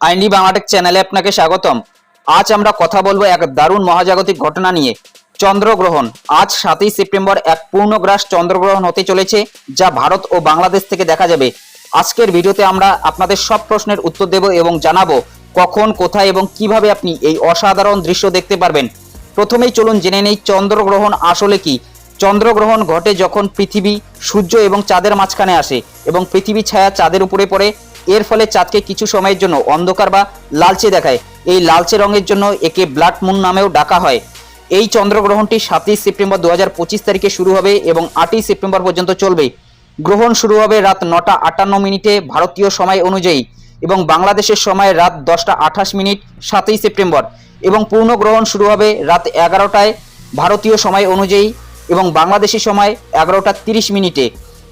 আইনি বাংলাটেক চ্যানেলে আপনাকে স্বাগতম। আজ আমরা কথা বলব এক দারুণ মহাজাগতিক ঘটনা নিয়ে। চন্দ্রগ্রহণ, আজ সাতই সেপ্টেম্বর এক পূর্ণগ্রাস চন্দ্রগ্রহণ হতে চলেছে, যা ভারত ও বাংলাদেশ থেকে দেখা যাবে। আজকের ভিডিওতে আমরা আপনাদের সব প্রশ্নের উত্তর দেব এবং জানাব কখন, কোথায় এবং কীভাবে আপনি এই অসাধারণ দৃশ্য দেখতে পারবেন। প্রথমেই চলুন জেনে নেই চন্দ্রগ্রহণ আসলে কি। চন্দ্রগ্রহণ ঘটে যখন পৃথিবী, সূর্য এবং চাঁদের মাঝখানে আসে এবং পৃথিবী ছায়া চাঁদের উপরে পড়ে। এর ফলে চাঁদকে কিছু সময়ের জন্য অন্ধকার বা লালচে দেখায়। এই লালচে রঙের জন্য একে ব্লাড মুন নামেও ডাকা হয়। এই চন্দ্রগ্রহণটি সাতই সেপ্টেম্বর দু হাজার পঁচিশ তারিখে শুরু হবে এবং আটই সেপ্টেম্বর পর্যন্ত চলবে। গ্রহণ শুরু হবে রাত নটা আটান্ন মিনিটে ভারতীয় সময় অনুযায়ী এবং বাংলাদেশের সময় রাত দশটা আঠাশ মিনিট, সাতই সেপ্টেম্বর। এবং পূর্ণ গ্রহণ শুরু হবে রাত এগারোটায় ভারতীয় সময় অনুযায়ী এবং বাংলাদেশি সময় এগারোটা তিরিশ মিনিটে।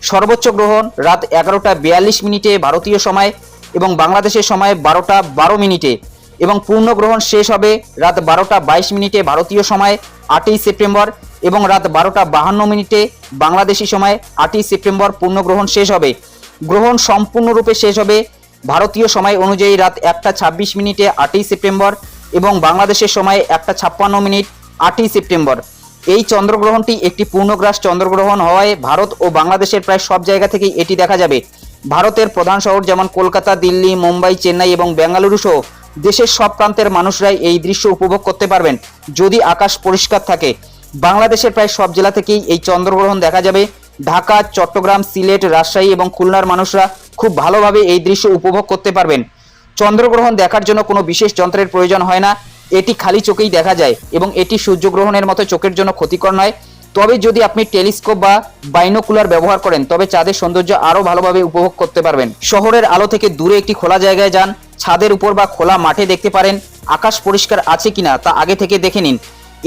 সর্বোচ্চ গ্রহণ রাত এগারোটা বিয়াল্লিশ মিনিটে ভারতীয় সময় এবং বাংলাদেশের সময় বারোটা বারো মিনিটে এবং পূর্ণ গ্রহণ শেষ হবে রাত বারোটা বাইশ মিনিটে ভারতীয় সময় আটই সেপ্টেম্বর এবং রাত বারোটা বাহান্ন মিনিটে বাংলাদেশি সময় আটই সেপ্টেম্বর পূর্ণগ্রহণ শেষ হবে। গ্রহণ সম্পূর্ণরূপে শেষ হবে ভারতীয় সময় অনুযায়ী রাত একটা ছাব্বিশ মিনিটে আটই সেপ্টেম্বর এবং বাংলাদেশের সময় একটা ছাপ্পান্ন মিনিট আটই সেপ্টেম্বর। এই চন্দ্রগ্রহণটি একটি পূর্ণগ্রাস চন্দ্রগ্রহণ হওয়ায় ভারত ও বাংলাদেশের প্রায় সব জায়গা থেকেই এটি দেখা যাবে। ভারতের প্রধান শহর যেমন কলকাতা, দিল্লি, মুম্বাই, চেন্নাই এবং বেঙ্গালুরু সহ দেশের সব প্রান্তের মানুষরাই এই দৃশ্য উপভোগ করতে পারবেন, যদি আকাশ পরিষ্কার থাকে। বাংলাদেশের প্রায় সব জেলা থেকেই এই চন্দ্রগ্রহণ দেখা যাবে। ঢাকা, চট্টগ্রাম, সিলেট, রাজশাহী এবং খুলনার মানুষরা খুব ভালোভাবে এই দৃশ্য উপভোগ করতে পারবেন। চন্দ্রগ্রহণ দেখার জন্য কোনো বিশেষ যন্ত্রের প্রয়োজন হয় না। এটি খালি চোখেই দেখা যায় এবং এটি সূর্যগ্রহণের মতো চোখের জন্য ক্ষতিকর নয়। তবে যদি আপনি টেলিস্কোপ বা বাইনোকুলার ব্যবহার করেন, তবে চাঁদের সৌন্দর্য আরও ভালোভাবে উপভোগ করতে পারবেন। শহরের আলো থেকে দূরে একটি খোলা জায়গায় যান, ছাদের উপর বা খোলা মাঠে দেখতে পারেন, আকাশ পরিষ্কার আছে কিনা তা আগে থেকে দেখে নিন।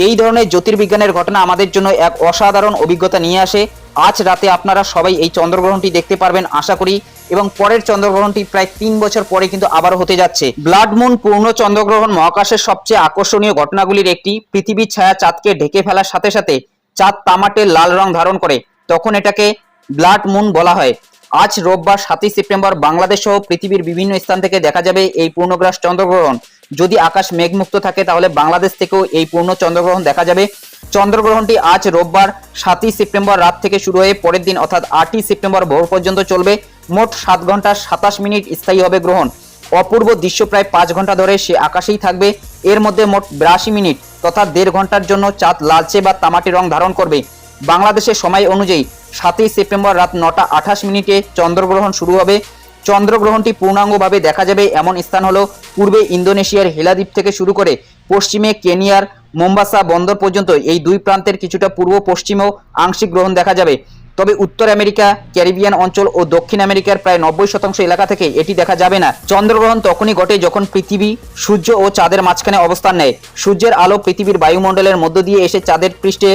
এই ধরনের জ্যোতির্বিজ্ঞানের ঘটনা আমাদের জন্য এক অসাধারণ অভিজ্ঞতা নিয়ে আসে। আজ রাতে আপনারা সবাই এই চন্দ্রগ্রহণটি দেখতে পারবেন, আশা করি। এবং পরের চন্দ্রগ্রহণটি প্রায় তিন বছর পরে কিন্তু আবার হতে যাচ্ছে। ব্লাড মুন পূর্ণ চন্দ্রগ্রহণ মহাকাশের সবচেয়ে আকর্ষণীয় ঘটনাগুলির একটি, পৃথিবীর ছায়া চাঁদকে ঢেকে ফেলার সাথে সাথে চাঁদ তামাটে লাল রং ধারণ করে, তখন এটাকে ব্লাড মুন বলা হয়। আজ রোববার সাতই সেপ্টেম্বর বাংলাদেশ সহ পৃথিবীর বিভিন্ন স্থান থেকে দেখা যাবে এই পূর্ণগ্রাস চন্দ্রগ্রহণ। যদি আকাশ মেঘমুক্ত থাকে, তাহলে বাংলাদেশ থেকেও এই পূর্ণ চন্দ্রগ্রহণ দেখা যাবে। চন্দ্রগ্রহণটি আজ রোববার সাতই সেপ্টেম্বর রাত থেকে শুরু হয়ে পরের দিন, অর্থাৎ আটই সেপ্টেম্বর ভোর পর্যন্ত চলবে। মোট সাত ঘণ্টা সাতাশ মিনিট স্থায়ী হবে গ্রহণ। অপূর্ব দৃশ্য প্রায় পাঁচ ঘণ্টা ধরে সে আকাশেই থাকবে। এর মধ্যে মোট বিরাশি মিনিট তথা দেড় ঘণ্টার জন্য চাঁদ লালচে বা তামাটি রং ধারণ করবে। বাংলাদেশের সময় অনুযায়ী সাতই সেপ্টেম্বর রাত নটা আঠাশ মিনিটে চন্দ্রগ্রহণ শুরু হবে। চন্দ্রগ্রহণটি পূর্ণাঙ্গভাবে দেখা যাবে এমন স্থান হলো পূর্বে ইন্দোনেশিয়ার হেলাদ্বীপ থেকে শুরু করে পশ্চিমে কেনিয়ার, মোম্বাসা বন্দর পর্যন্ত এই দুই প্রান্তের কিছুটা পূর্ব পশ্চিমেও আংশিক গ্রহণ দেখা যাবে। তবে উত্তর আমেরিকা, ক্যারিবিয়ান অঞ্চল ও দক্ষিণ আমেরিকার প্রায় নব্বই শতাংশ এলাকা থেকে এটি দেখা যাবে না। চন্দ্রগ্রহণ তখনই ঘটে যখন পৃথিবী সূর্য ও চাঁদের মাঝখানে অবস্থান নেয়। সূর্যের আলো পৃথিবীর বায়ুমণ্ডলের মধ্য দিয়ে এসে চাঁদের পৃষ্ঠে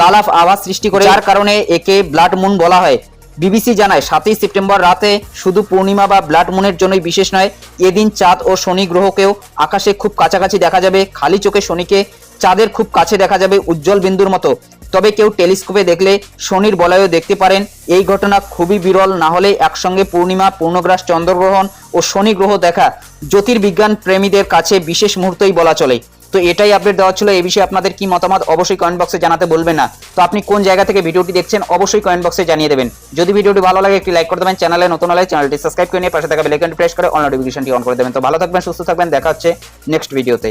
লালাফ আভাস সৃষ্টি করে, যার কারণে একে ব্লাড মুন বলা হয়। বিবিসি জানায়, সাতই সেপ্টেম্বর রাতে শুধু পূর্ণিমা বা ব্লাড মুনের জন্যই বিশেষ নয়, এদিন চাঁদ ও শনি গ্রহকেও আকাশে খুব কাছাকাছি দেখা যাবে। খালি চোখে শনিকে চাঁদের খুব কাছে দেখা যাবে উজ্জ্বল বিন্দুর মতো। তবে কেউ টেলিস্কোপে দেখলে শনির বলয়ও দেখতে পারেন, এই ঘটনা খুবই বিরল, না হলে একসঙ্গে পূর্ণিমা, পূর্ণগ্রাস, চন্দ্রগ্রহণ ও শনি গ্রহ দেখা জ্যোতির্বিজ্ঞান প্রেমীদের কাছে বিশেষ মুহূর্তই বলা চলে। তো এটাই আপডেট দেওয়া ছিল এই বিষয়ে আপনাদের কি মতামত অবশ্যই কমেন্ট বক্সে জানাতে বলবেন না। তো আপনি কোন জায়গা থেকে ভিডিওটি দেখছেন অবশ্যই কমেন্ট বক্সে জানিয়ে দেবেন। যদি ভিডিওটি ভালো লাগে, একটি লাইক করে দেবেন, চ্যানেলে নতুন হলে চ্যানেলটি সাবস্ক্রাইব করে নিয়ে পাশে থাকা বেল আইকনটি প্রেস করে অল নোটিফিকেশনটি অন করে দেবেন। তো ভালো থাকবেন, সুস্থ থাকবেন, দেখা হচ্ছে নেক্সট ভিডিওতে